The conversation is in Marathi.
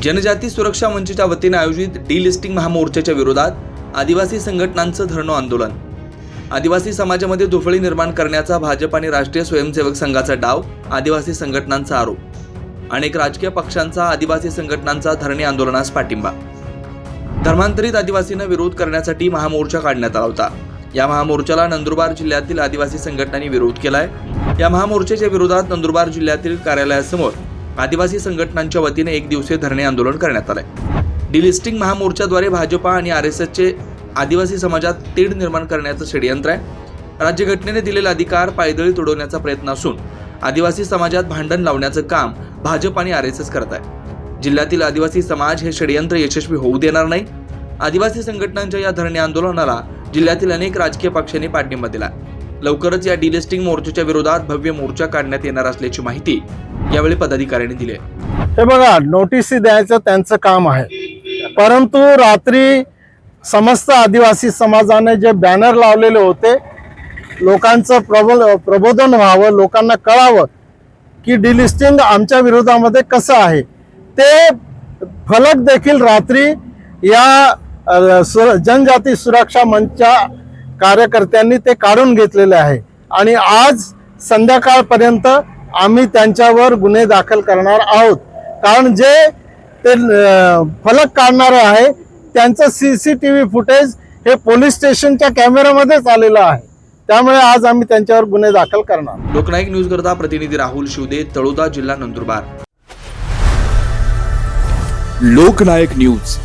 जनजाती सुरक्षा मंचच्या वतीने आयोजित डिलिस्टिंग महामोर्चाच्या विरोधात आदिवासी संघटनांचं धरणं आंदोलन. आदिवासी समाजामध्ये दुफळी निर्माण करण्याचा भाजप आणि राष्ट्रीय स्वयंसेवक संघाचा डाव आदिवासी संघटनांचा आरोप. अनेक राजकीय पक्षांचा आदिवासी संघटनांचा धरणे आंदोलनास पाठिंबा. धर्मांतरित आदिवासींना विरोध करण्यासाठी महामोर्चा काढण्यात आला होता. या महामोर्चाला नंदुरबार जिल्ह्यातील आदिवासी संघटनांनी विरोध केलाय. या महामोर्चाच्या विरोधात नंदुरबार जिल्ह्यातील कार्यालयासमोर आदिवासी संघटनांच्या वतीने एक दिवसीय धरणे आंदोलन करण्यात आलंय. डिलिस्टिंग महामोर्चाद्वारे भाजपा आणि आर एस एसचे आदिवासी समाजात तीढ निर्माण करण्याचं षडयंत्र आहे. राज्यघटनेने दिलेले अधिकार पायदळी तुडवण्याचा प्रयत्न असून आदिवासी समाजात भांडण लावण्याचं काम भाजप आणि आर एस एस करत आहे. जिल्ह्यातील आदिवासी समाज हे षडयंत्र यशस्वी होऊ देणार नाही. आदिवासी संघटनांच्या या धरणे आंदोलनाला जिल्ह्यातील अनेक राजकीय पक्षांनी पाठिंबा दिला लवकरच या डिलिस्टिंग मोर्चाच्या विरोधात भव्य मोर्चा काढण्यात येणार असल्याची माहिती यावेळी पदाधिकाऱ्यांनी दिले. हे बघा नोटीसी द्यायचं त्यांचं काम आहे. परंतु रात्री समस्त आदिवासी समाजाने जे बॅनर लावलेले होते लोकांचं प्रबोल प्रबोधन व्हावं लोकांना कळावं की डिलिस्टिंग आमच्या विरोधामध्ये कसं आहे. ते फलक देखील रात्री या सुर जनजाती सुरक्षा मंचच्या कार्यकर्त्यांनी ते काढून घेतलेले आहे. आणि आज संध्याकाळपर्यंत आम्ही त्यांच्यावर गुन्हे दाखल करणार आहोत. कारण जे ते फलक काढणारे आहे त्यांचं C C T V footage हे पोलीस स्टेशनच्या कॅमेऱ्यामध्येच आलेलं आहे. त्यामुळे आज आम्ही त्यांच्यावर गुन्हे दाखल करणार. लोकनायक न्यूज करता प्रतिनिधी राहुल शिवदे तळोदा जिल्हा नंदुरबार. लोकनायक न्यूज.